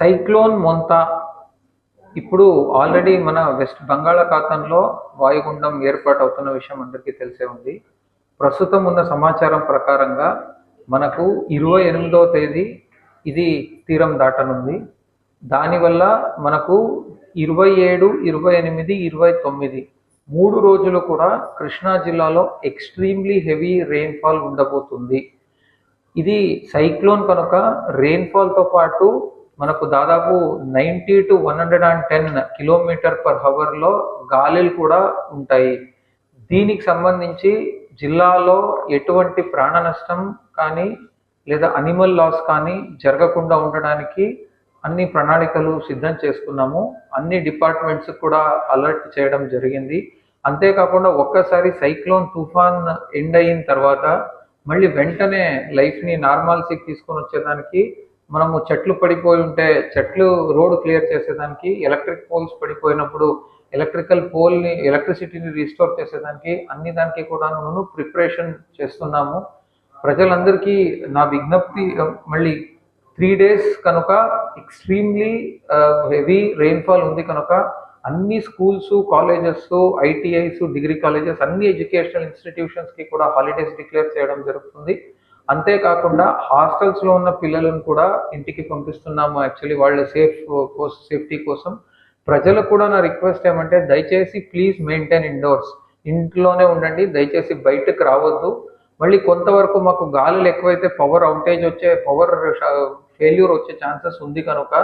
Cyclone మొంత. ఇప్పుడు already మన west బంగాళాఖాతంలో వాయుగుండం ఏర్పాటు అవుతున్న విషయం అందరికీ తెలిసే ఉంది. ప్రస్తుతం ఉన్న సమాచారం ప్రకారంగా మనకు ఇరవై ఎనిమిదవ తేదీ ఇది తీరం దాటనుంది. దానివల్ల మనకు ఇరవై ఏడు ఇరవై ఎనిమిది ఇరవై తొమ్మిది మూడు రోజులు కూడా కృష్ణా జిల్లాలో ఎక్స్ట్రీమ్లీ హెవీ రెయిన్ఫాల్ ఉండబోతుంది. ఇది సైక్లోన్ కనుక రెయిన్ఫాల్తో పాటు మనకు దాదాపు ninety to one hundred and ten kilometre per హవర్లో గాలులు కూడా ఉంటాయి. దీనికి సంబంధించి జిల్లాలో ఎటువంటి ప్రాణ నష్టం కానీ లేదా అనిమల్ లాస్ కానీ జరగకుండా ఉండడానికి అన్ని ప్రణాళికలు సిద్ధం చేసుకున్నాము. అన్ని డిపార్ట్మెంట్స్ కూడా అలర్ట్ చేయడం జరిగింది. అంతేకాకుండా ఒక్కసారి సైక్లోన్ తుఫాన్ ఎండ్ అయిన తర్వాత మళ్ళీ వెంటనే లైఫ్ని నార్మల్సీకి తీసుకొని వచ్చేదానికి మనము చెట్లు పడిపోయి ఉంటే చెట్లు రోడ్ క్లియర్ చేసేదానికి ఎలక్ట్రిక్ పోల్స్ పడిపోయినప్పుడు ఎలక్ట్రికల్ పోల్ని ఎలక్ట్రిసిటీని రీస్టోర్ చేసేదానికి అన్ని దానికి కూడా మనం ప్రిపరేషన్ చేస్తున్నాము. ప్రజలందరికీ నా విజ్ఞప్తి మళ్ళీ త్రీ డేస్ కనుక ఎక్స్ట్రీమ్లీ హెవీ రెయిన్ఫాల్ ఉంది కనుక అన్ని schools colleges ITIs degree colleges అన్ని ఎడ్యుకేషనల్ ఇన్స్టిట్యూషన్స్కి కూడా హాలిడేస్ డిక్లేర్ చేయడం జరుగుతుంది. అంతేకాకుండా హాస్టల్స్లో ఉన్న పిల్లలను కూడా ఇంటికి పంపిస్తున్నాము. యాక్చువల్లీ వాళ్ళ సేఫ్ కోస్ సేఫ్టీ కోసం. ప్రజలకు కూడా నా రిక్వెస్ట్ ఏమంటే దయచేసి ప్లీజ్ మెయింటైన్ ఇండోర్స్. ఇంట్లోనే ఉండండి దయచేసి బయటకు రావద్దు. మళ్ళీ కొంతవరకు మాకు గాలులు ఎక్కువైతే పవర్ అవుటేజ్ వచ్చే పవర్ ఫెయిల్యూర్ వచ్చే ఛాన్సెస్ ఉంది కనుక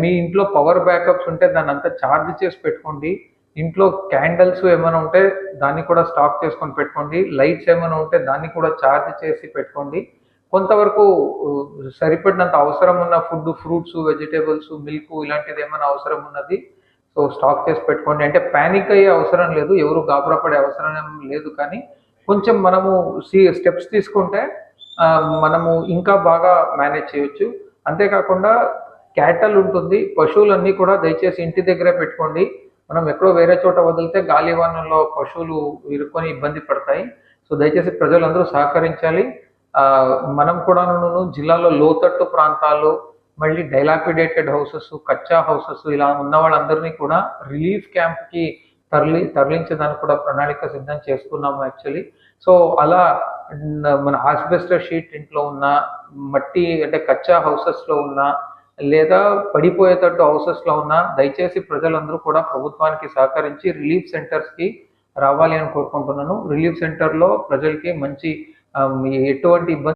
మీ ఇంట్లో పవర్ బ్యాకప్స్ ఉంటే దాన్ని అంతా ఛార్జ్ చేసి పెట్టుకోండి. ఇంట్లో క్యాండిల్స్ ఏమైనా ఉంటే దాన్ని కూడా స్టాక్ చేసుకొని పెట్టుకోండి. లైట్స్ ఏమైనా ఉంటే దాన్ని కూడా ఛార్జ్ చేసి పెట్టుకోండి. కొంతవరకు సరిపడినంత అవసరం ఉన్న ఫుడ్ ఫ్రూట్స్ వెజిటేబుల్స్ మిల్క్ ఇలాంటిది ఏమైనా అవసరం ఉన్నది సో స్టాక్ చేసి పెట్టుకోండి. అంటే ప్యానిక్ అయ్యే అవసరం లేదు ఎవరు గాబరా పడే అవసరం లేదు కానీ కొంచెం మనము సి స్టెప్స్ తీసుకుంటే మనము ఇంకా బాగా మేనేజ్ చేయొచ్చు. అంతేకాకుండా క్యాటల్ ఉంటుంది. పశువులన్నీ కూడా దయచేసి ఇంటి దగ్గరే పెట్టుకోండి. మనం ఎక్కడో వేరే చోట వదిలితే గాలివానంలో పశువులు ఇరుక్కొని ఇబ్బంది పడతాయి. సో దయచేసి ప్రజలందరూ సహకరించాలి. మనం కూడాను జిల్లాలో లోతట్టు ప్రాంతాలు మళ్ళీ డైలాపిడేటెడ్ హౌసెస్ కచ్చా హౌసెస్ ఇలా ఉన్న వాళ్ళందరినీ కూడా రిలీఫ్ క్యాంప్కి తరలి తరలించడానికి కూడా ప్రణాళిక సిద్ధం చేసుకున్నాము యాక్చువల్లీ. సో అలా మన ఆస్బెస్టర్ షీట్ ఇంట్లో ఉన్న మట్టి అంటే కచ్చా హౌసెస్లో ఉన్న లేదా పడిపోయేటట్టు హౌసెస్లో ఉన్న దయచేసి ప్రజలందరూ కూడా ప్రభుత్వానికి సహకరించి రిలీఫ్ సెంటర్స్కి రావాలి అని కోరుకుంటున్నాను. రిలీఫ్ సెంటర్లో ప్రజలకి మంచి ఎటువంటి ఇబ్బంది